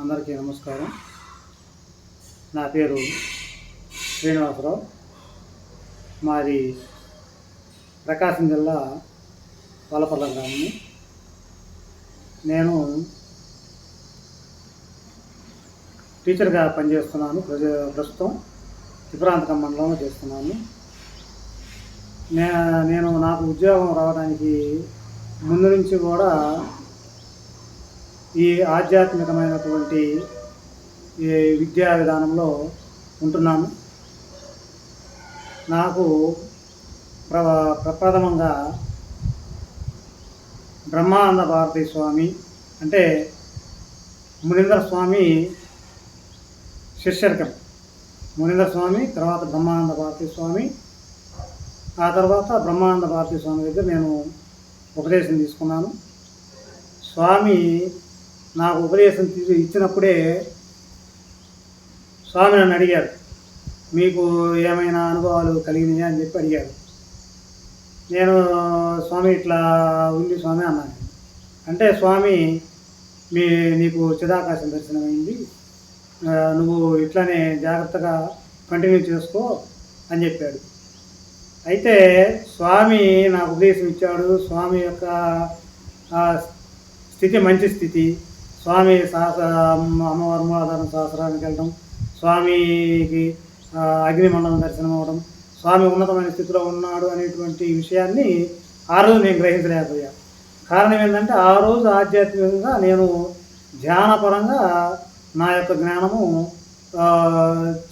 అందరికీ నమస్కారం. నా పేరు శ్రీనివాసరావు. మాది ప్రకాశం జిల్లా వలపల్ల గ్రామము నేను టీచర్గా పనిచేస్తున్నాను. ప్రజ ప్రస్తుతం త్రిపురాంతకం మండలంలో చేస్తున్నాను. నేను నాకు ఉద్యోగం రావడానికి ముందు నుంచి కూడా ఈ ఆధ్యాత్మికమైనటువంటి ఈ విద్యా విధానంలో ఉంటున్నాము. నాకు ప్ర ప్రప్రథమంగా బ్రహ్మానంద భారతి స్వామి అంటే మునీంద్ర స్వామి శిష్యర్కం మునీంద్ర స్వామి తర్వాత బ్రహ్మానంద భారతి స్వామి ఆ తర్వాత బ్రహ్మానంద భారతి స్వామి దగ్గర నేను ఉపదేశం తీసుకున్నాను. స్వామి నాకు ఉపదేశం తీసి ఇచ్చినప్పుడే స్వామి నన్ను అడిగారు. మీకు ఏమైనా అనుభవాలు కలిగినాయా అని చెప్పి అడిగారు. నేను స్వామి ఇట్లా ఉంది స్వామి అన్నాను. అంటే స్వామి మీ నీకు చిదాకాశం దర్శనమైంది. నువ్వు ఇట్లానే జాగ్రత్తగా కంటిన్యూ చేసుకో అని చెప్పాడు. అయితే స్వామి నాకు ఉపదేశం ఇచ్చాడు. స్వామి యొక్క ఆ, స్థితి మంచి స్థితి. స్వామి సహస్ర అమ్మవారి మూలాధారం సహస్రానికి వెళ్ళడం స్వామికి అగ్నిమండలం దర్శనం అవ్వడం స్వామి ఉన్నతమైన స్థితిలో ఉన్నాడు అనేటువంటి విషయాన్ని ఆ రోజు నేను గ్రహించలేకపోయా. కారణం ఏంటంటే ఆ రోజు ఆధ్యాత్మికంగా నేను ధ్యానపరంగా నా యొక్క జ్ఞానము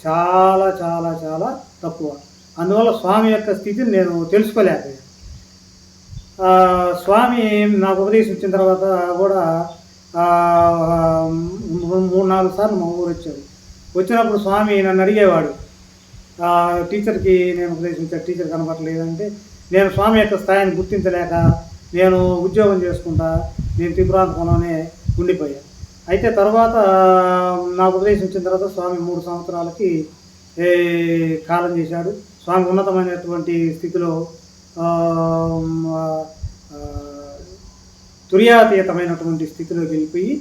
చాలా చాలా చాలా తక్కువ. అందువల్ల స్వామి యొక్క స్థితిని నేను తెలుసుకోలేకపోయాను స్వామి నాకు ఉపదేశం ఇచ్చిన తర్వాత కూడా మూడు నాలుగు సార్లు మా ఊరు వచ్చాడు వచ్చినప్పుడు స్వామి నన్ను అడిగేవాడు. టీచర్కి నేను ఉపదేశించాను టీచర్ కనపడలేదంటే నేను స్వామి యొక్క స్థాయిని గుర్తించలేక నేను ఉద్యోగం చేసుకుంటా నేను త్రిపురాంతంలోనే ఉండిపోయాను అయితే తర్వాత నాకు ఉపదేశించిన తర్వాత స్వామి మూడు సంవత్సరాలకి కాలం చేశాడు. స్వామి ఉన్నతమైనటువంటి స్థితిలో తుర్యాతీతమైనటువంటి స్థితిలోకి వెళ్ళిపోయి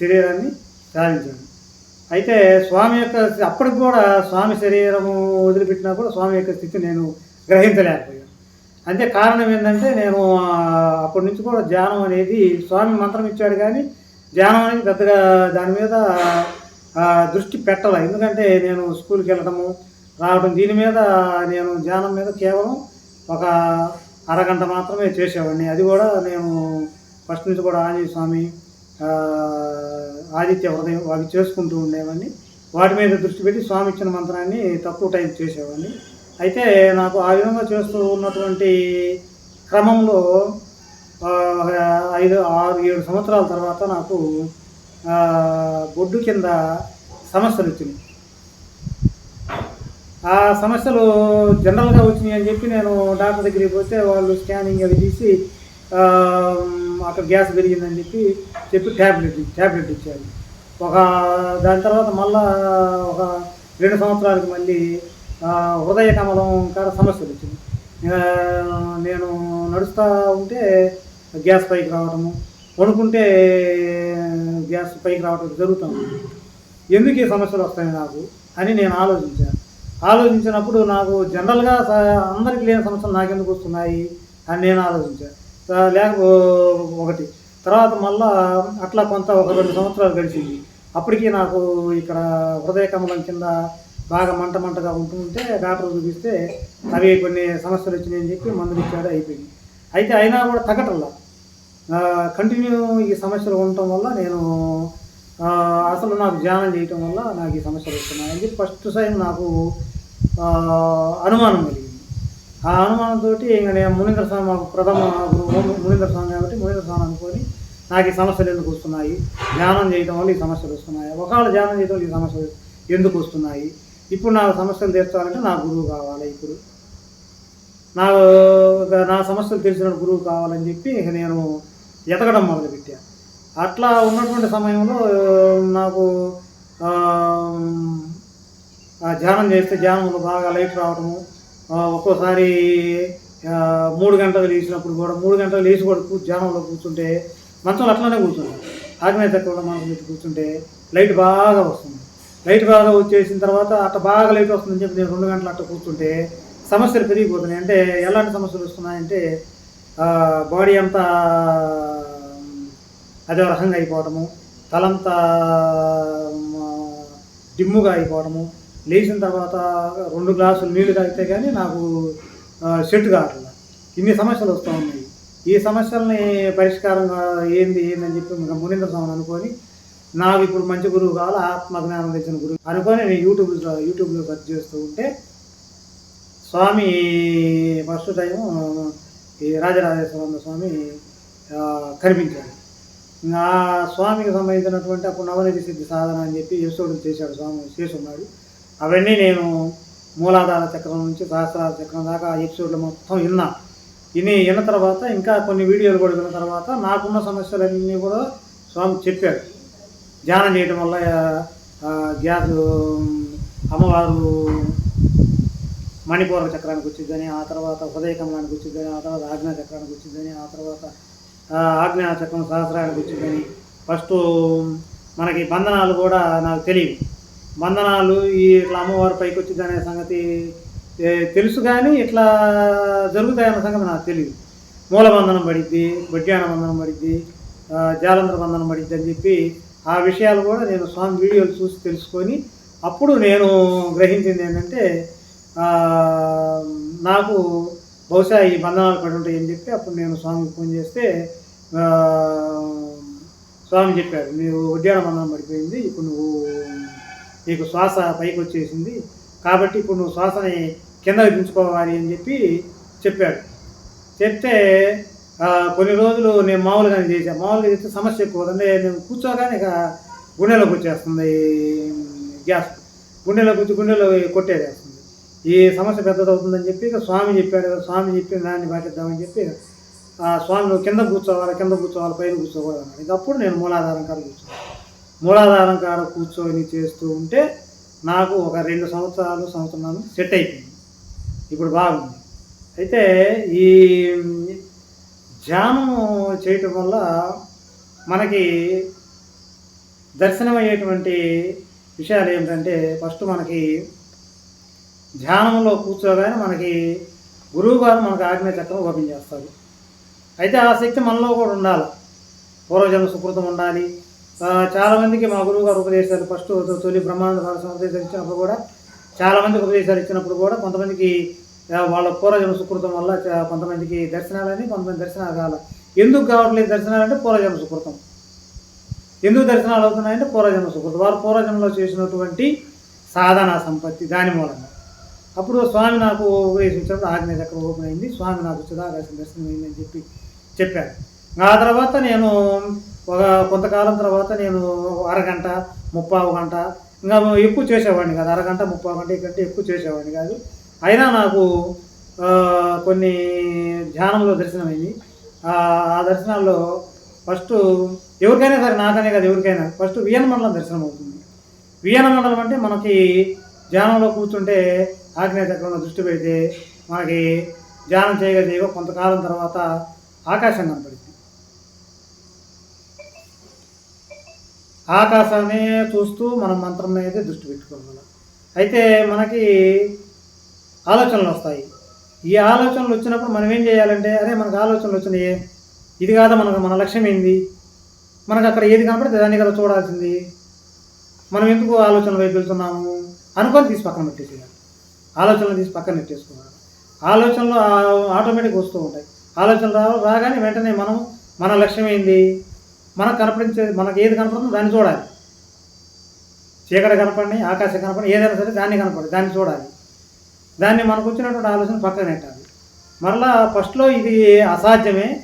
శరీరాన్ని సాధించాడు అయితే స్వామి యొక్క అప్పటికి కూడా స్వామి శరీరము వదిలిపెట్టినా కూడా స్వామి యొక్క స్థితి నేను గ్రహించలేకపోయాను. అంతే కారణం ఏంటంటే నేను అప్పటి నుంచి కూడా ధ్యానం అనేది స్వామి మంత్రం ఇచ్చాడు కానీ ధ్యానం అనేది పెద్దగా దాని మీద దృష్టి పెట్టాల. ఎందుకంటే నేను స్కూల్కి వెళ్ళడము రావడం దీని మీద నేను ధ్యానం మీద కేవలం ఒక అరగంట మాత్రమే చేసేవాడిని. అది కూడా నేను ఫస్ట్ నుంచి కూడా ఆంజనేయ స్వామి ఆదిత్య హృదయం అవి చేసుకుంటూ ఉండేవాడిని. వాటి మీద దృష్టి పెట్టి స్వామి ఇచ్చిన మంత్రాన్ని తక్కువ టైం చేసేవాడిని. అయితే నాకు ఆ విధంగా చేస్తూ ఉన్నటువంటి క్రమంలో ఐదు ఆరు ఏడు సంవత్సరాల తర్వాత నాకు బొడ్డు కింద సమస్యలు వచ్చినాయి. ఆ సమస్యలు జనరల్గా వచ్చినాయి అని చెప్పి నేను డాక్టర్ దగ్గరికి పోతే వాళ్ళు స్కానింగ్ అవి తీసి అక్కడ గ్యాస్ పెరిగిందని చెప్పి చెప్పి ట్యాబ్లెట్ ట్యాబ్లెట్ ఇచ్చారు. ఒక దాని తర్వాత మళ్ళా ఒక రెండు సంవత్సరాలకి మళ్ళీ హృదయ కమలం కాడ సమస్యలు వచ్చింది నేను నడుస్తూ ఉంటే గ్యాస్ పైకి రావడము పడుకుంటే గ్యాస్ పైకి రావడం జరుగుతుంది ఎందుకు ఈ సమస్యలు వస్తాయి నాకు అని నేను ఆలోచించాను ఆలోచించినప్పుడు నాకు జనరల్గా స- అందరికీ లేని సమస్యలు నాకెందుకు వస్తున్నాయి అని నేను ఆలోచించాను లేక ఒకటి. తర్వాత మళ్ళా అట్లా కొంత ఒక రెండు సంవత్సరాలు గడిచింది. అప్పటికి నాకు ఇక్కడ హృదయ కమలం కింద బాగా మంట మంటగా ఉంటుంటే డాక్టర్ చూపిస్తే అవి కొన్ని సమస్యలు వచ్చినాయని చెప్పి మందులు ఇచ్చాడు అయిపోయింది. అయితే అయినా కూడా తగ్గటల్లా కంటిన్యూ ఈ సమస్యలు ఉండటం వల్ల నేను అసలు నాకు ధ్యానం చేయటం వల్ల నాకు ఈ సమస్యలు వస్తున్నాయి చెప్పి ఫస్ట్ సైన్ నాకు అనుమానం కలిగింది. ఆ అనుమానంతో ఇంకా నేను మునీంద్ర స్వామి మాకు ప్రథమ గురువు మునీంద్ర స్వామి కాబట్టి మునీంద్ర స్వామి అనుకొని నాకు ఈ సమస్యలు ఎందుకు వస్తున్నాయి? ధ్యానం చేయడం వల్ల ఈ సమస్యలు వస్తున్నాయి? ఒకవేళ ధ్యానం చేయడం వల్ల ఈ సమస్యలు ఎందుకు వస్తున్నాయి? ఇప్పుడు నాకు సమస్యలు తీర్చాలంటే నా గురువు కావాలి ఇప్పుడు. నా నా సమస్యలు తెలిసిన గురువు కావాలని చెప్పి ఇక నేను ఎతకడం మొదలుపెట్టాను అట్లా ఉన్నటువంటి సమయంలో నాకు ధ్యానం చేస్తే ధ్యానంలో బాగా లైట్ రావడము ఒక్కోసారి మూడు గంటలు లేచినప్పుడు కూడా మూడు గంటలు లేచి కూడా కూ కూర్చుంటే మంచంలో అట్లానే కూర్చుంటాం ఆగ్నేయ చక్రంలో మనసు పెట్టి కూర్చుంటే లైట్ బాగా వస్తుంది. లైట్ బాగా వచ్చేసిన తర్వాత అట్ట బాగా లైట్ వస్తుందని చెప్పి నేను రెండు గంటలు అట్ట కూర్చుంటే సమస్యలు పెరిగిపోతున్నాయి. అంటే ఎలాంటి సమస్యలు వస్తున్నాయంటే బాడీ అంతా అదే రకంగా అయిపోవటము తలంతా డిమ్ముగా అయిపోవటము లేచిన తర్వాత రెండు గ్లాసులు నీళ్ళు తాగితే కానీ నాకు సెట్ కావట్లేదు ఇన్ని సమస్యలు వస్తూ ఉన్నాయి. ఈ సమస్యల్ని పరిష్కారంగా ఏంది ఏందని చెప్పి ఇంకా మునీంద్ర స్వామిని అనుకొని నాకు ఇప్పుడు మంచి గురువు కావాలి ఆత్మజ్ఞానం తెచ్చిన గురువు అనుకొని నేను యూట్యూబ్ యూట్యూబ్లో సెర్చ్ చేస్తూ ఉంటే స్వామి ఫస్ట్ టైం ఈ రాజరాజేశ్వర స్వామి కనిపించాడు. ఆ స్వామికి సంబంధించినటువంటి అప్పుడు నవనిధి సిద్ధి సాధన అని చెప్పి యశోడు చేశాడు స్వామి చేసి ఉన్నాడు అవన్నీ నేను మూలాధార చక్రం నుంచి సహస్రాల చక్రం దాకా ఎపిసోడ్లు మొత్తం విన్నా. విని విన్న తర్వాత ఇంకా కొన్ని వీడియోలు కూడా విన్న తర్వాత నాకున్న సమస్యలన్నీ కూడా స్వామి చెప్పారు. ధ్యానం చేయడం వల్ల గ్యాస్ అమ్మవారు మణిపూర చక్రానికి వచ్చిందని ఆ తర్వాత హృదయ కమలానికి వచ్చిందని ఆ తర్వాత ఆజ్ఞా చక్రానికి వచ్చిందని ఆ తర్వాత ఆజ్ఞా చక్రం సహస్రానికి వచ్చిందని ఫస్ట్ మనకి బంధనాలు కూడా నాకు తెలియదు మందనాలు ఈ ఇట్లా అమ్మవారి పైకి వచ్చింది అనే సంగతి తెలుసు కానీ ఇట్లా జరుగుతాయన్న సంగతి నాకు తెలియదు మూల బంధనం పడిద్ది బడ్యాన బంధనం పడిద్ది జాలంధ్ర బంధనం పడిద్ది అని చెప్పి ఆ విషయాలు కూడా నేను స్వామి వీడియోలు చూసి తెలుసుకొని అప్పుడు నేను గ్రహించింది ఏంటంటే నాకు బహుశా ఈ బంధనాలు పడి ఉంటాయి అని చెప్పి అప్పుడు నేను స్వామికి ఫోన్ చేస్తే స్వామి చెప్పారు నీవు ఉద్యాన బంధనం పడిపోయింది ఇప్పుడు నువ్వు నీకు శ్వాస పైకి వచ్చేసింది. కాబట్టి ఇప్పుడు నువ్వు శ్వాసని కింద దించుకోవాలి అని చెప్పి చెప్పాడు. చెప్తే కొన్ని రోజులు నేను మామూలుగానే చేశాను మామూలుగా చేస్తే సమస్య ఎక్కువ అంటే నేను కూర్చోగానే ఇక గుండెలోకి వచ్చేస్తుంది గ్యాస్. గుండెలోకి వచ్చి గుండెలో కొట్టేదేస్తుంది ఈ సమస్య పెద్దదవుతుందని చెప్పి ఇక స్వామి చెప్పాడు కదా స్వామి చెప్పి దాన్ని పాటిద్దామని చెప్పి ఆ స్వామి నువ్వు కింద కూర్చోవాలి కింద కూర్చోవాలి పైన కూర్చోకూడదు అన్నాడు. ఇక అప్పుడు నేను మూలాధారం కాదు కూర్చోవాలి మూలాధారం కాడ కూర్చొని చేస్తూ ఉంటే నాకు ఒక రెండు సంవత్సరాలు సంవత్సరాలు సెట్ అయిపోయింది. ఇప్పుడు బాగుంది. అయితే ఈ ధ్యానం చేయటం వల్ల మనకి దర్శనమయ్యేటువంటి విషయాలు ఏమిటంటే ఫస్ట్ మనకి ధ్యానంలో కూర్చోగానే మనకి గురువు గారు మనకు ఆజ్ఞ చక్రం ఓపెన్ చేస్తారు. అయితే ఆ శక్తి మనలో కూడా ఉండాలి. పూర్వజన్మ సుకృతం ఉండాలి. చాలామందికి మా గురువు గారు ఉపదేశాలు ఫస్ట్ తొలి బ్రహ్మానంద భారత ఉపదేశాలు ఇచ్చినప్పుడు కూడా చాలామందికి ఉపదేశాలు ఇచ్చినప్పుడు కూడా కొంతమందికి వాళ్ళ పూర్వజన్మ సుకృతం వల్ల కొంతమందికి దర్శనాలని కొంతమంది దర్శనాలు కావాలి ఎందుకు కావట్లేదు దర్శనాలు అంటే పూర్వజన్మ సుకృతం. ఎందుకు దర్శనాలు అవుతున్నాయంటే పూర్వజన్మ సుకృతం. వారు పూర్వజన్మలో చేసినటువంటి సాధన సంపత్తి దాని మూలంగా. అప్పుడు స్వామి నాకు ఉపదేశించినప్పుడు ఆజ్ఞ చక్రం ఓపెన్ అయింది. స్వామి నాకు చిదాకాశం దర్శనం అయిందని చెప్పి చెప్పారు. ఆ తర్వాత నేను ఒక కొంతకాలం తర్వాత నేను అరగంట ముప్పావు గంట ఇంకా ఎక్కువ చేసేవాడిని కాదు. అరగంట ముప్పావు గంట కంటే ఎక్కువ చేసేవాడిని కాదు. అయినా నాకు కొన్ని ధ్యానంలో దర్శనమైంది. ఆ ఆ దర్శనాల్లో ఫస్ట్ ఎవరికైనా సరే నాకనే కాదు ఎవరికైనా. ఫస్ట్ వియన మండలం దర్శనం అవుతుంది. వియన మండలం అంటే మనకి ధ్యానంలో కూర్చుంటే ఆగ్నేయ చక్రంలో దృష్టి పెడితే మనకి ధ్యానం చేయగా కొంతకాలం తర్వాత ఆకాశం కనపడుతుంది. ఆకాశాన్ని చూస్తూ మనం మంత్రం మీద దృష్టి పెట్టుకోవాలి అయితే మనకి ఆలోచనలు వస్తాయి. ఈ ఆలోచనలు వచ్చినప్పుడు మనం ఏం చేయాలంటే అరే మనకు ఆలోచనలు వచ్చినాయి. ఇది కాదా మనకు మన లక్ష్యం ఏంది? మనకు అక్కడ ఏది కనపడితే దాన్ని కదా చూడాల్సింది. మనం ఎందుకు ఆలోచన వైపు వెళ్తున్నాము? అనుకొని తీసి పక్కన పెట్టేసేయాలి. ఆలోచనలు తీసి పక్కన పెట్టేసుకోవాలి. ఆలోచనలు ఆటోమేటిక్ వస్తూ ఉంటాయి. ఆలోచనలు రాగానే వెంటనే మనం మన లక్ష్యం ఏంది? మనకు కనపడించేది మనకు ఏది కనపడుతుందో దాన్ని చూడాలి. చీకటి కనపడి ఆకాశం కనపడి ఏదైనా సరే దాన్ని కనపడి దాన్ని చూడాలి. దాన్ని మనకు వచ్చినటువంటి ఆలోచన పక్కన పెట్టాలి. మరలా ఫస్ట్లో ఇది అసాధ్యమే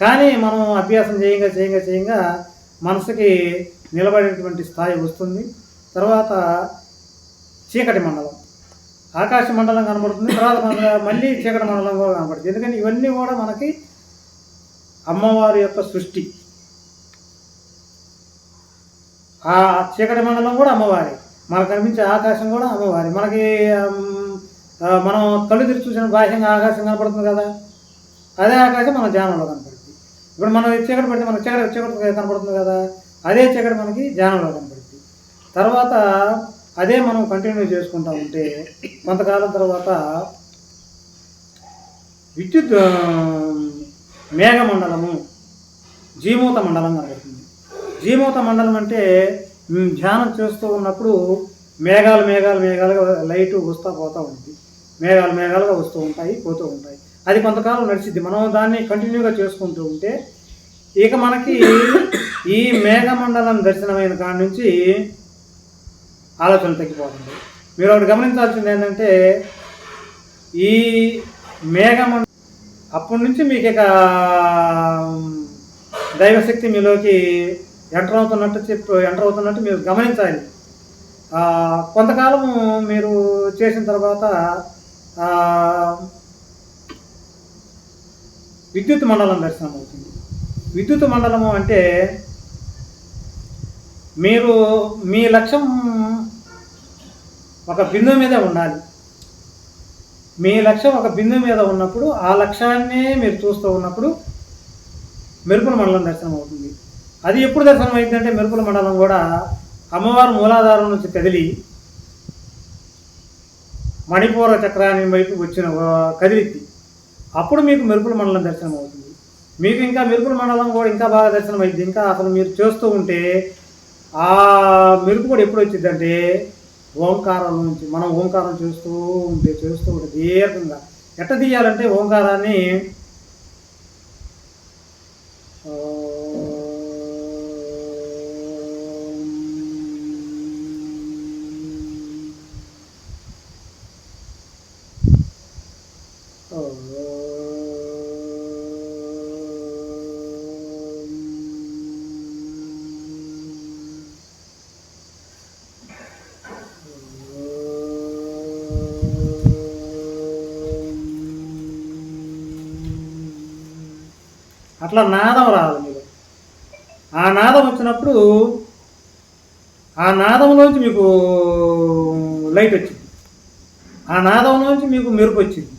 కానీ మనం అభ్యాసం చేయంగా చేయంగా చేయంగా మనసుకి నిలబడేటువంటి స్థాయి వస్తుంది. తర్వాత చీకటి మండలం. ఆకాశ మండలం కనబడుతుంది తర్వాత మన- మళ్ళీ చీకటి మండలం కూడా కనబడుతుంది. ఎందుకంటే ఇవన్నీ కూడా మనకి అమ్మవారి యొక్క సృష్టి. ఆ చీకటి మండలం కూడా అమ్మవారి. మనకు కనిపించే ఆకాశం కూడా అమ్మవారి. మనకి మనం కళ్ళు తెరిచి చూసిన బాహ్యంగా ఆకాశం కనపడుతుంది కదా? అదే ఆకాశం మన ధ్యానంలో కనపడుతుంది. ఇప్పుడు మనం చీకటి పెడితే మనకు చీకటి చీకటి కనపడుతుంది కదా? అదే చీకటి మనకి ధ్యానంలో కనపడుతుంది. తర్వాత అదే మనం కంటిన్యూ చేసుకుంటా ఉంటే కొంతకాలం తర్వాత విద్యుత్ మేఘమండలము జీమూత మండలం కనబడుతుంది జీమూత మండలం అంటే ధ్యానం చేస్తూ ఉన్నప్పుడు మేఘాలు మేఘాలు మేఘాలుగా లైట్ వస్తూ పోతూ ఉంటుంది. మేఘాలు మేఘాలుగా వస్తూ ఉంటాయి పోతూ ఉంటాయి. అది కొంతకాలం నడిచిద్ది. మనం దాన్ని కంటిన్యూగా చేసుకుంటూ ఉంటే ఇక మనకి ఈ మేఘమండలం దర్శనమైన కాడి నుంచి ఆలోచన తగ్గిపోతుంది. మీరు ఒకటి గమనించాల్సింది ఏంటంటే ఈ మేఘమండ అప్పటి నుంచి మీకు ఇక దైవశక్తి మీలోకి ఎంటర్ అవుతున్నట్టు చెప్పు ఎంటర్ అవుతున్నట్టు మీరు గమనించాలి. కొంతకాలం కొంతకాలము మీరు చేసిన తర్వాత విద్యుత్ మండలం దర్శనం అవుతుంది. విద్యుత్ మండలము అంటే మీరు మీ లక్ష్యం ఒక బిందువు మీదే ఉండాలి. మీ లక్ష్యం ఒక బిందువు మీద ఉన్నప్పుడు ఆ లక్ష్యాన్నే మీరు చూస్తూ ఉన్నప్పుడు మెరుపుల మండలం దర్శనం అవుతుంది. అది ఎప్పుడు దర్శనం అయిందంటే మెరుపుల మండలం కూడా అమ్మవారు మూలాధారం నుంచి కదిలి మణిపూర చక్రాన్ని వైపు వచ్చిన ఆ, కదిలిద్ది అప్పుడు మీకు మెరుపుల మండలం దర్శనం అవుతుంది. మీకు ఇంకా మెరుపుల మండలం కూడా ఇంకా బాగా దర్శనం అయింది. ఇంకా అసలు మీరు చేస్తూ ఉంటే ఆ మెరుపు కూడా ఎప్పుడు వచ్చిందంటే ఓంకారం నుంచి. మనం ఓంకారం చేస్తూ ఉంటే చేస్తూ ఉంటే దీర్ఘంగా. ఎట్ట తీయాలంటే ఓంకారాన్ని అట్లా నాదం రావాలి మీరు ఆ నాదం వచ్చినప్పుడు ఆ నాదంలోంచి మీకు లైట్ వచ్చింది. ఆ నాదంలోంచి మీకు మెరుపు వచ్చింది.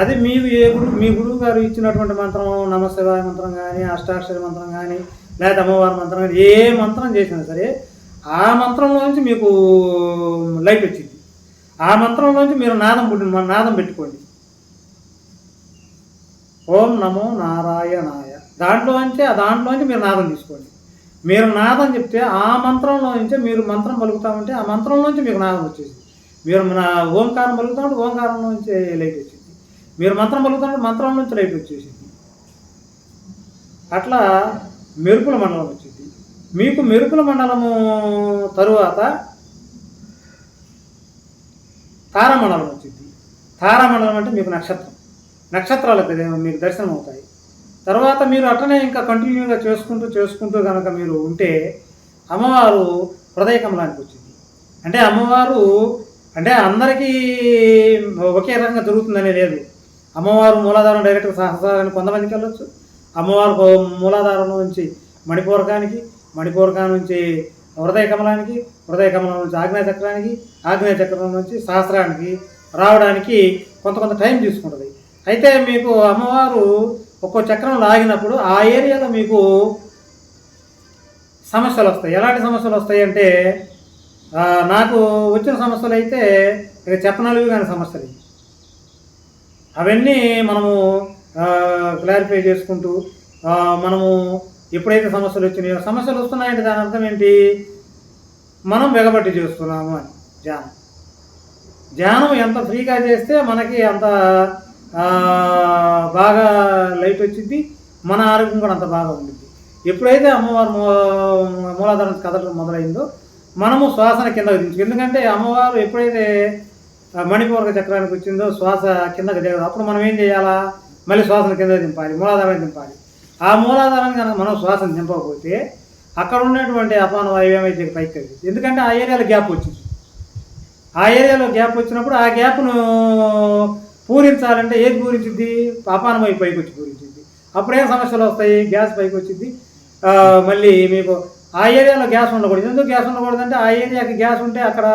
అది మీకు ఏ గురు మీ గురువు గారు ఇచ్చినటువంటి మంత్రం నమశివాయ మంత్రం కానీ అష్టాక్షరి మంత్రం కానీ లేదా అమ్మవారి మంత్రం కానీ ఏ మంత్రం చేసినా సరే ఆ మంత్రంలోంచి మీకు లైట్ వచ్చింది. ఆ మంత్రంలోంచి మీరు నాదం పుట్టిన నాదం పెట్టుకోండి. ఓం నమో నారాయణాయ. దాంట్లోంచి ఆ దాంట్లోంచి మీరు నాదం తీసుకోండి. మీరు నాదం చెప్తే ఆ మంత్రంలో నుంచే మీరు మంత్రం పలుకుతామంటే ఆ మంత్రంలోంచి మీకు నాదం వచ్చేది మీరు నా ఓంకారం పలుకుతామంటే ఓంకారం నుంచి లైట్ వచ్చింది. మీరు మంత్రం పలుకుతామంటే మంత్రం నుంచి లైట్ వచ్చేసింది. అట్లా మెరుపుల మండలం వచ్చింది. మీకు మెరుపుల మండలము తరువాత తారామండలం వచ్చింది. తారామండలం అంటే మీకు నక్షత్రం. నక్షత్రాలు మీకు దర్శనం అవుతాయి. తర్వాత మీరు అట్లనే ఇంకా కంటిన్యూగా చేసుకుంటూ చేసుకుంటూ కనుక మీరు ఉంటే అమ్మవారు హృదయ కమలానికి వచ్చింది. అంటే అమ్మవారు అంటే అందరికీ ఒకే రకంగా జరుగుతుందనే లేదు. అమ్మవారు మూలాధారం డైరెక్ట్గా సహస్రాన్ని కొంతమందికి వెళ్ళొచ్చు. అమ్మవారు మూలాధారం నుంచి మణిపూరకానికి మణిపూరకా నుంచి హృదయ కమలానికి హృదయ కమలం నుంచి ఆగ్నేయ చక్రానికి ఆగ్నేయ చక్రం నుంచి సహస్రానికి రావడానికి కొంత కొంత టైం తీసుకుంటుంది. అయితే మీకు అమ్మవారు ఒక్కో చక్రం లాగినప్పుడు ఆ ఏరియాలో మీకు సమస్యలు వస్తాయి. ఎలాంటి సమస్యలు వస్తాయి అంటే నాకు వచ్చిన సమస్యలు అయితే ఇక చెప్పనలుగు కాని సమస్యలు. అవన్నీ మనము క్లారిఫై చేసుకుంటూ మనము ఎప్పుడైతే సమస్యలు వచ్చినాయో సమస్యలు వస్తున్నాయంటే దాని అర్థం ఏంటి? మనం వెగబట్టి చేస్తున్నాము అని. ధ్యానం. ధ్యానం ఎంత ఫ్రీగా చేస్తే మనకి అంత బాగా లైట్ వచ్చింది మన ఆరోగ్యం కూడా అంత బాగా ఉండింది ఎప్పుడైతే అమ్మవారు మూ- మూలాధారం కదలడం మొదలైందో మనము శ్వాసన కింద దించు ఎందుకంటే అమ్మవారు ఎప్పుడైతే ఆ, చక్రానికి వచ్చిందో శ్వాస కిందకి దిగదు. అప్పుడు మనం ఏం చేయాలా? మళ్ళీ శ్వాసన కింద దింపాలి మూలాధారాన్ని దింపాలి. ఆ మూలాధారాన్ని కనుక మనం శ్వాసను దింపకపోతే అక్కడ ఉన్నటువంటి అపాన వాయువు ఏమైతే పైకి కలిగింది ఎందుకంటే ఆ ఏరియాలో గ్యాప్ వచ్చింది. ఆ ఏరియాలో గ్యాప్ వచ్చినప్పుడు ఆ గ్యాప్ను పూరించాలంటే ఏది పూరించింది అపానం పైకి వచ్చి పూరించింది అప్పుడేం సమస్యలు వస్తాయి? గ్యాస్ పైకి వచ్చింది మళ్ళీ మీకు ఆ ఏరియాలో గ్యాస్ ఉండకూడదు. ఎందుకు గ్యాస్ ఉండకూడదు అంటే ఆ ఏరియాకి గ్యాస్ ఉంటే అక్కడ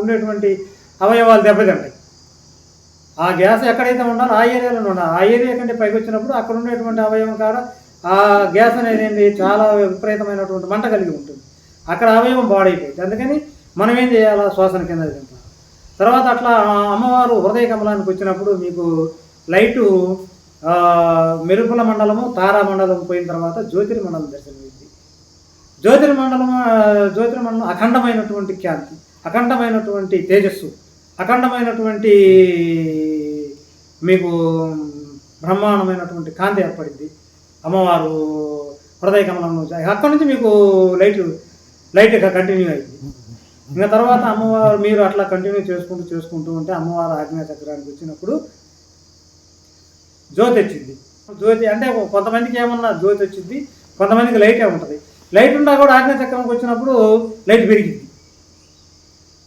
ఉండేటువంటి అవయవాలు దెబ్బతింటాయి. ఆ గ్యాస్ ఎక్కడైతే ఉండాలో ఆ ఏరియాలో ఉండాలి. ఆ ఏరియా కంటే పైకి వచ్చినప్పుడు అక్కడ ఉండేటువంటి అవయవం కాడ ఆ గ్యాస్ అనేది చాలా విపరీతమైనటువంటి మంట కలిగి ఉంటుంది. అక్కడ అవయవం పాడైపోయింది. అందుకని మనం ఏం చేయాలా? శ్వాసన కింద తింటాం. తర్వాత అట్లా అమ్మవారు హృదయ కమలానికి వచ్చినప్పుడు మీకు లైటు మెరుపుల మండలము తారా మండలం పోయిన తర్వాత జ్యోతిర్మండలం దర్శనమింది. జ్యోతిర్మండలం జ్యోతిర్మండలం అఖండమైనటువంటి ఖ్యాతి అఖండమైనటువంటి తేజస్సు అఖండమైనటువంటి మీకు బ్రహ్మాండమైనటువంటి కాంతి ఏర్పడింది. అమ్మవారు హృదయ కమలం అక్కడి నుంచి మీకు లైట్ లైట్ కంటిన్యూ అయింది. ఇంకా తర్వాత అమ్మవారు మీరు అట్లా కంటిన్యూ చేసుకుంటూ చేసుకుంటూ ఉంటే అమ్మవారు ఆజ్ఞా చక్రానికి వచ్చినప్పుడు జ్యోతి వచ్చింది. జ్యోతి అంటే కొంతమందికి ఏమన్నా జ్యోతి వచ్చింది కొంతమందికి లైటే ఉంటుంది. లైట్ ఉన్నా కూడా ఆజ్ఞా చక్రంకి వచ్చినప్పుడు లైట్ పెరిగింది.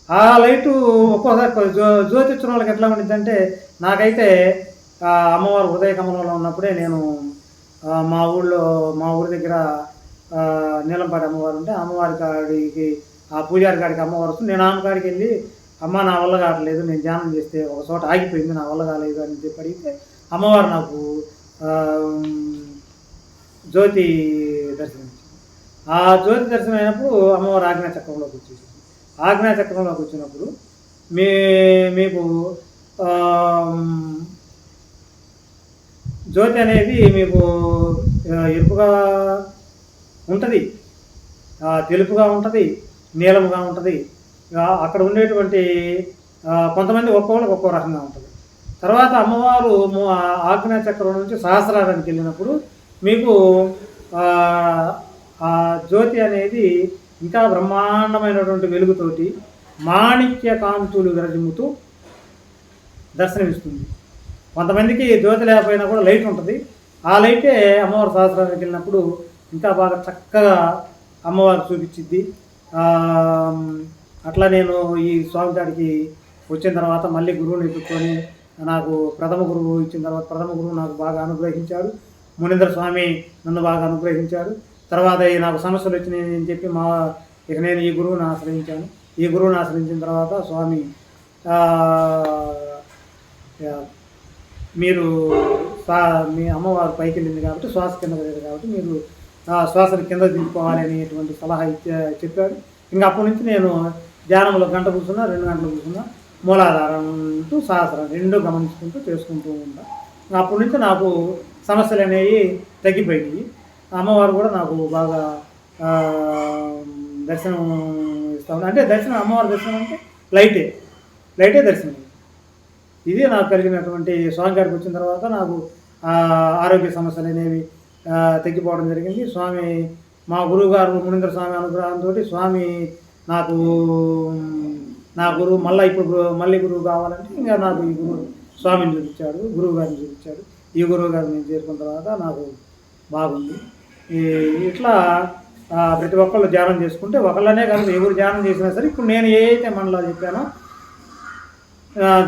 ఆ లైటు ఒక్కోసారి జ్యో- జ్యోతి వచ్చిన వాళ్ళకి ఎట్లా ఉండిద్దంటే నాకైతే అమ్మవారు హృదయ కమలంలో ఉన్నప్పుడే నేను మా ఊళ్ళో మా ఊరి దగ్గర ఆ, నీలంపాటి అమ్మవారు ఉంటే అమ్మవారి కాడికి ఆ పూజారి కాడికి అమ్మవారు వస్తుంది నేను ఆమె కాడికి వెళ్ళి అమ్మ నా వల్ల కావట్లేదు నేను ధ్యానం చేస్తే ఒక చోట ఆగిపోయింది నా వల్ల కాలేదు అని చెప్పి అడిగితే అమ్మవారు నాకు జ్యోతి దర్శనం ఆ జ్యోతి దర్శనం అయినప్పుడు అమ్మవారు ఆజ్ఞా చక్రంలోకి వచ్చేసింది ఆజ్ఞా చక్రంలోకి వచ్చినప్పుడు మీ మీకు జ్యోతి అనేది మీకు ఎరుపుగా ఉంటుంది తెలుపుగా ఉంటుంది నీలముగా ఉంటుంది. అక్కడ ఉండేటువంటి కొంతమంది ఒక్కొక్కరికి ఒక్కో రకంగా ఉంటుంది. తర్వాత అమ్మవారు ము- ఆగ్నేయ చక్రం నుంచి సహస్రారానికి వెళ్ళినప్పుడు మీకు ఆ, జ్యోతి అనేది ఇంకా బ్రహ్మాండమైనటువంటి వెలుగుతోటి మాణిక్య కాంతులు విరజిమ్ముతూ దర్శనమిస్తుంది. కొంతమందికి జ్యోతి లేకపోయినా కూడా లైట్ ఉంటుంది. ఆ లైటే అమ్మవారి సహస్రానికి వెళ్ళినప్పుడు ఇంకా బాగా చక్కగా అమ్మవారు చూపించిద్ది. అట్లా నేను ఈ స్వామి కాడికి వచ్చిన తర్వాత మళ్ళీ గురువుని ఎత్తుక్కొని నాకు ప్రథమ గురువు ఇచ్చిన తర్వాత ప్రథమ గురువు నాకు బాగా అనుగ్రహించాడు మునీంద్ర స్వామి నన్ను బాగా అనుగ్రహించాడు తర్వాత నాకు సమస్యలు వచ్చినాయి అని చెప్పి మా ఇక నేను ఈ గురువుని ఆశ్రయించాను. ఈ గురువుని ఆశ్రయించిన తర్వాత స్వామి మీరు మీ అమ్మవారు పైకి వెళ్ళింది కాబట్టి శ్వాస కింద లేదు కాబట్టి మీరు శ్వాసను కింద దింపుకోవాలి అనేటువంటి సలహా ఇచ్చే చెప్పాడు. ఇంకా అప్పటి నుంచి నేను ధ్యానంలో గంట కూర్చున్నా రెండు గంటలు కూర్చున్నా మూలాధారం టు సహస్రం రెండు గమనించుకుంటూ చేసుకుంటూ ఉంటా. అప్పటి నుంచి నాకు సమస్యలు అనేవి తగ్గిపోయినాయి. అమ్మవారు కూడా నాకు బాగా దర్శనం ఇస్తా అంటే దర్శనం అమ్మవారి దర్శనం అంటే లైటే లైటే దర్శనం. ఇది నాకు కలిగినటువంటి స్వామి గారికి వచ్చిన తర్వాత నాకు ఆరోగ్య సమస్యలు అనేవి తగ్గిపోవడం జరిగింది. స్వామి మా గురువుగారు మునీంద్ర స్వామి అనుగ్రహంతో స్వామి నాకు నా గురువు మళ్ళీ ఇప్పుడు మళ్ళీ గురువు కావాలంటే ఇంకా నాకు ఈ గురువు స్వామిని చూపించాడు గురువు గారిని చూపించాడు. ఈ గురువు గారిని నేను చేరుకున్న తర్వాత నాకు బాగుంది. ఈ ఇట్లా ప్రతి ఒక్కళ్ళు ధ్యానం చేసుకుంటే ఒకళ్ళనే కాదు ఎవరు ధ్యానం చేసినా సరే ఇప్పుడు నేను ఏ అయితే మండలాలు చెప్పానో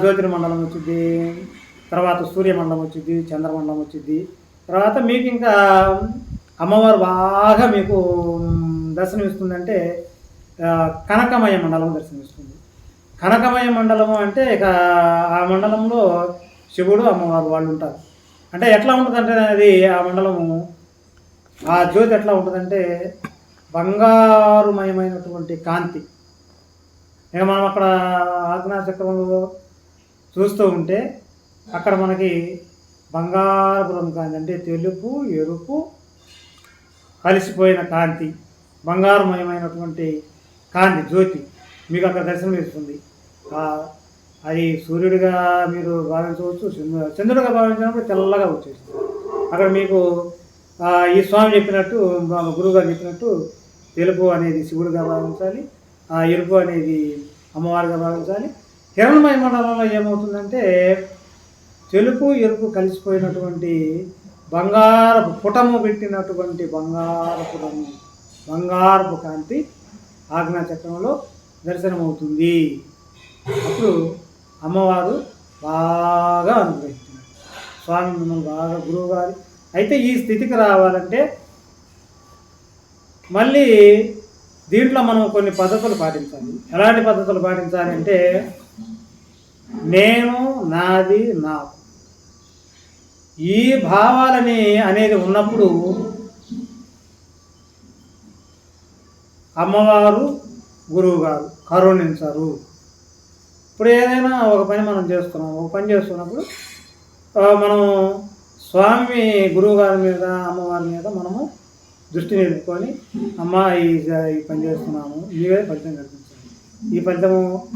జ్యోతిర్మండలం వచ్చింది తర్వాత సూర్యమండలం వచ్చింది చంద్రమండలం వచ్చింది తర్వాత మీకు ఇంకా అమ్మవారు బాగా మీకు దర్శనమిస్తుందంటే కనకమయ మండలం దర్శనమిస్తుంది. కనకమయ మండలము అంటే ఇక ఆ మండలంలో శివుడు అమ్మవారు వాళ్ళు ఉంటారు అంటే ఎట్లా ఉంటుందంటే అది ఆ మండలము ఆ జ్యోతి ఎట్లా ఉంటుందంటే బంగారుమయమైనటువంటి కాంతి. ఇక మనం అక్కడ ఆగ్నేయ చక్రంలో చూస్తూ ఉంటే అక్కడ మనకి బంగారపురం కాంతి అంటే తెలుపు ఎరుపు కలిసిపోయిన కాంతి బంగారమయమైనటువంటి కాంతి జ్యోతి. మీకు అక్కడ దర్శనం ఇస్తుంది. అది సూర్యుడిగా మీరు భావించవచ్చు చంద్రు- చంద్రుడిగా భావించినప్పుడు తెల్లగా వచ్చేస్తుంది. అక్కడ మీకు ఈ స్వామి చెప్పినట్టు మా చెప్పినట్టు తెలుపు అనేది శివుడిగా భావించాలి ఆ ఎరుపు అనేది అమ్మవారిగా భావించాలి. హిరణమయ మండలంలో ఏమవుతుందంటే తెలుపు ఎరుపు కలిసిపోయినటువంటి బంగారపు పుటము పెట్టినటువంటి బంగారపు రంగు బంగారపు కాంతి ఆజ్ఞా చక్రంలో దర్శనమవుతుంది. అప్పుడు అమ్మవారు బాగా అనుగ్రహించింది స్వామి మిమ్మల్ని బాగా గురువు గారు అయితే ఈ స్థితికి రావాలంటే మళ్ళీ దీంట్లో మనం కొన్ని పద్ధతులు పాటించాలి. ఎలాంటి పద్ధతులు పాటించాలి అంటే నేను నాది నాకు ఈ భావాలని అనేది ఉన్నప్పుడు అమ్మవారు గురువు గారు కరుణించరు. ఇప్పుడు ఏదైనా ఒక పని మనం చేస్తున్నాం ఒక పని చేస్తున్నప్పుడు మనం స్వామి గురువు గారి మీద అమ్మవారి మీద మనము దృష్టి నిలుపుకొని అమ్మ ఈ పని చేస్తున్నాము ఈ ఫలితం కల్పించాలి ఈ ఫలితము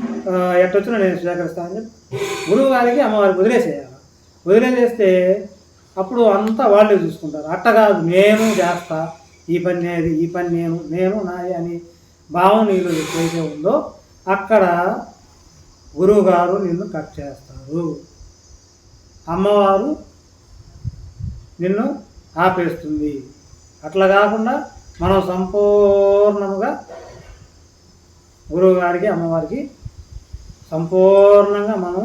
ఎట్టొచ్చినా నేను స్వీకరిస్తాను అని చెప్పి గురువు గారికి అమ్మవారికి వదిలేసేయాలి. వదిలేసేస్తే అప్పుడు అంతా వాళ్ళే చూసుకుంటారు. అట్ట కాదు నేను చేస్తా ఈ పని నేది ఈ పని నేను నేను నాది అని భావం నీళ్ళు ఎప్పుడైతే ఉందో అక్కడ గురువుగారు నిన్ను కట్ చేస్తారు. అమ్మవారు నిన్ను ఆపేస్తుంది. అట్లా కాకుండా మనం సంపూర్ణముగా గురువుగారికి అమ్మవారికి సంపూర్ణంగా మనం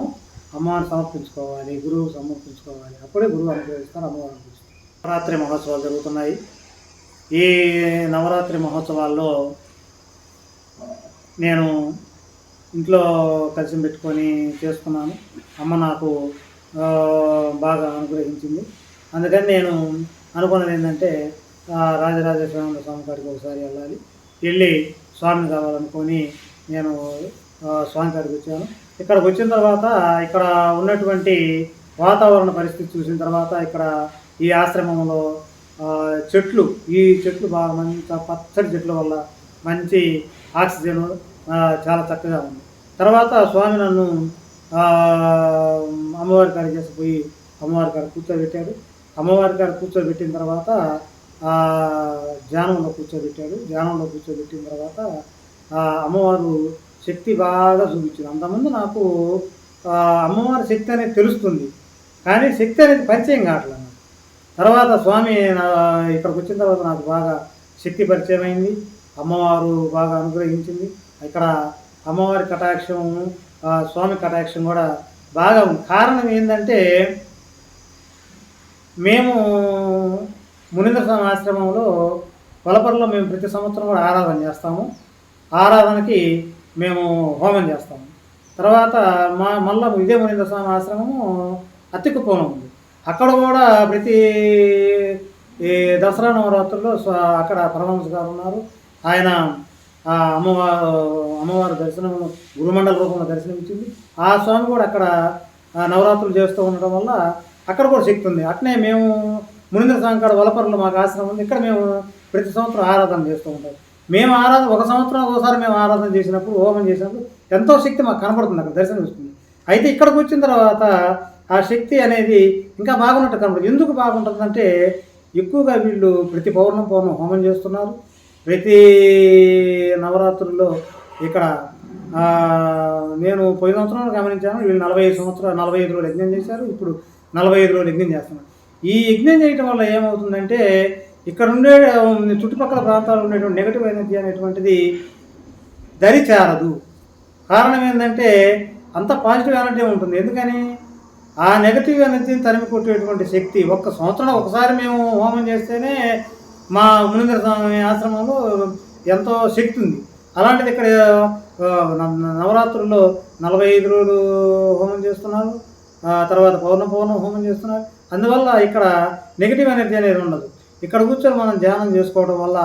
అమ్మవారిని సమర్పించుకోవాలి గురువు సమర్పించుకోవాలి. అప్పుడే గురువు అనుగ్రహిస్తారు అమ్మవారు అనుగ్రహిస్తారు. నవరాత్రి మహోత్సవాలు జరుగుతున్నాయి. ఈ నవరాత్రి మహోత్సవాల్లో నేను ఇంట్లో కలిసి పెట్టుకొని చేసుకున్నాను అమ్మ నాకు బాగా అనుగ్రహించింది. అందుకని నేను అనుకున్నది ఏంటంటే రాజరాజేశ్వరంలో రాజరాజేశ్వర స్వామి కాడికి ఒకసారి వెళ్ళాలి. వెళ్ళి స్వామిని కావాలనుకొని నేను స్వామి కాడికి వచ్చాను. ఇక్కడికి వచ్చిన తర్వాత ఇక్కడ ఉన్నటువంటి వాతావరణ పరిస్థితి చూసిన తర్వాత ఇక్కడ ఈ ఆశ్రమంలో చెట్లు ఈ చెట్లు బాగా మంచి పచ్చడి చెట్ల వల్ల మంచి ఆక్సిజన్ చాలా చక్కగా ఉంది. తర్వాత స్వామి నన్ను అమ్మవారి కాడికి చేసిపోయి అమ్మవారి కాడ కూర్చోబెట్టాడు. అమ్మవారి కాడ కూర్చోబెట్టిన తర్వాత జానంలో ధ్యానంలో కూర్చోబెట్టాడు. ధ్యానంలో కూర్చోబెట్టిన తర్వాత అమ్మవారు శక్తి బాగా చూపించింది. అంతకుముందు నాకు అమ్మవారి శక్తి అనేది తెలుస్తుంది. కానీ శక్తి అనేది పరిచయం కావట్లేదు తర్వాత స్వామి నా- ఇక్కడికి వచ్చిన తర్వాత నాకు బాగా శక్తి పరిచయం అయింది. అమ్మవారు బాగా అనుగ్రహించింది. ఇక్కడ అమ్మవారి కటాక్షం స్వామి కటాక్షం కూడా బాగా ఉంది. కారణం ఏంటంటే మేము మునీంద్ర స్వామి ఆశ్రమంలో కొలపరలో మేము ప్రతి సంవత్సరం కూడా ఆరాధన చేస్తాము. ఆరాధనకి మేము హోమం చేస్తాము. తర్వాత మా మళ్ళా ఇదే మునీంద్ర స్వామి ఆశ్రమము అత్తికుప్పంలో ఉంది. అక్కడ కూడా ప్రతి ఈ దసరా నవరాత్రుల్లో అక్కడ పరమహంస గారు ఉన్నారు. ఆయన అమ్మవారు అమ్మవారి దర్శనం గురుమండల రూపంలో దర్శనం ఇచ్చింది ఆ స్వామి కూడా అక్కడ నవరాత్రులు చేస్తూ ఉండడం వల్ల అక్కడ కూడా శక్తి ఉంది. అట్నే మేము మునింద్ర స్వామి కాడ వలపర్లో మాకు ఆశ్రమం ఉంది. ఇక్కడ మేము ప్రతి సంవత్సరం ఆరాధన చేస్తూ ఉంటాం. మేము ఆరాధన ఒక సంవత్సరం ఒకసారి మేము ఆరాధన చేసినప్పుడు హోమం చేసినప్పుడు ఎంతో శక్తి మాకు కనపడుతుంది అక్కడ దర్శనం ఇస్తుంది అయితే ఇక్కడికి వచ్చిన తర్వాత ఆ శక్తి అనేది ఇంకా బాగున్నట్టు కనపడుతుంది. ఎందుకు బాగుంటుందంటే ఎక్కువగా వీళ్ళు ప్రతి పౌర్ణం పౌర్ణం హోమం చేస్తున్నారు. ప్రతి నవరాత్రుల్లో ఇక్కడ నేను పోయిన సంవత్సరం గమనించాను వీళ్ళు నలభై ఐదు సంవత్సరాలు నలభై ఐదు రోజులు యజ్ఞం చేశారు ఇప్పుడు నలభై ఐదు రోజులు యజ్ఞం చేస్తున్నారు. ఈ యజ్ఞం చేయటం వల్ల ఏమవుతుందంటే ఇక్కడ ఉండే చుట్టుపక్కల ప్రాంతాల్లో ఉండేటువంటి నెగటివ్ ఎనర్జీ అనేటువంటిది దరి చేరదు కారణం ఏంటంటే అంత పాజిటివ్ ఎనర్జీ ఉంటుంది. ఎందుకని? ఆ నెగటివ్ ఎనర్జీని తరిమి కొట్టేటువంటి శక్తి ఒక్క సంవత్సరం ఒకసారి మేము హోమం చేస్తేనే మా మునింద్ర స్వామి ఆశ్రమంలో ఎంతో శక్తి ఉంది. అలాంటిది ఇక్కడ నవరాత్రుల్లో నలభై ఐదు రోజులు హోమం చేస్తున్నారు. తర్వాత పౌర్ణ పౌర్ణం హోమం చేస్తున్నారు. అందువల్ల ఇక్కడ నెగిటివ్ ఎనర్జీ అనేది ఉండదు. ఇక్కడ కూర్చొని మనం ధ్యానం చేసుకోవడం వల్ల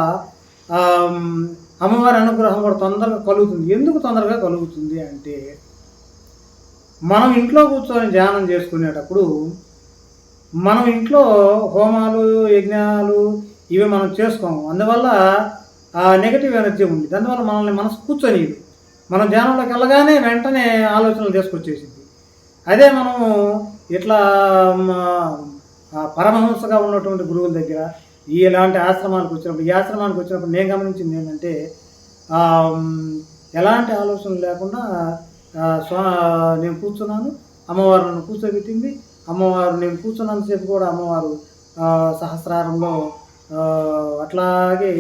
అమ్మవారి అనుగ్రహం కూడా తొందరగా కలుగుతుంది. ఎందుకు తొందరగా కలుగుతుంది అంటే మనం ఇంట్లో కూర్చొని ధ్యానం చేసుకునేటప్పుడు మనం ఇంట్లో హోమాలు యజ్ఞాలు ఇవి మనం చేసుకోము. అందువల్ల ఆ నెగిటివ్ ఎనర్జీ ఉంది. దానివల్ల మనల్ని మనసు కూర్చొనియదు మనం ధ్యానంలోకి వెళ్ళగానే వెంటనే ఆలోచనలు తీసుకొచ్చేసింది. అదే మనము ఇట్లా పరమహంసగా ఉన్నటువంటి గురువుల దగ్గర ఈ ఇలాంటి ఆశ్రమానికి వచ్చినప్పుడు ఈ ఆశ్రమానికి వచ్చినప్పుడు నేను గమనించింది ఏంటంటే ఎలాంటి ఆలోచనలు లేకుండా స్వా నేను కూర్చున్నాను అమ్మవారు నన్ను కూర్చోబెట్టింది అమ్మవారు నేను కూర్చున్నంతసేపు కూడా అమ్మవారు సహస్రారంలో అట్లాగే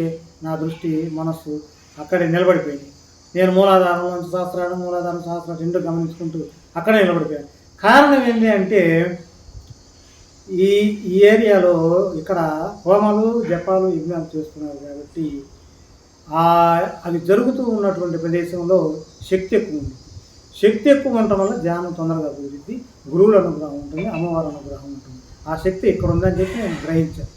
నా దృష్టి మనస్సు అక్కడే నిలబడిపోయింది. నేను మూలాధారం సహస్రారం మూలాధారం సహస్రారం రెండు గమనించుకుంటూ అక్కడే నిలబడిపోయాను. కారణం ఏంటి అంటే ఈ ఈ ఏరియాలో ఇక్కడ హోమాలు జపాలు యజ్ఞాలు చేస్తున్నారు కాబట్టి ఆ అవి జరుగుతూ ఉన్నటువంటి ప్రదేశంలో శక్తి ఎక్కువ ఉంది. శక్తి ఎక్కువ ఉండటం వల్ల ధ్యానం తొందరగా కుదిరిద్ది గురువుల అనుగ్రహం ఉంటుంది అమ్మవారి అనుగ్రహం ఉంటుంది. ఆ శక్తి ఇక్కడ ఉందని చెప్పి నేను గ్రహించాను.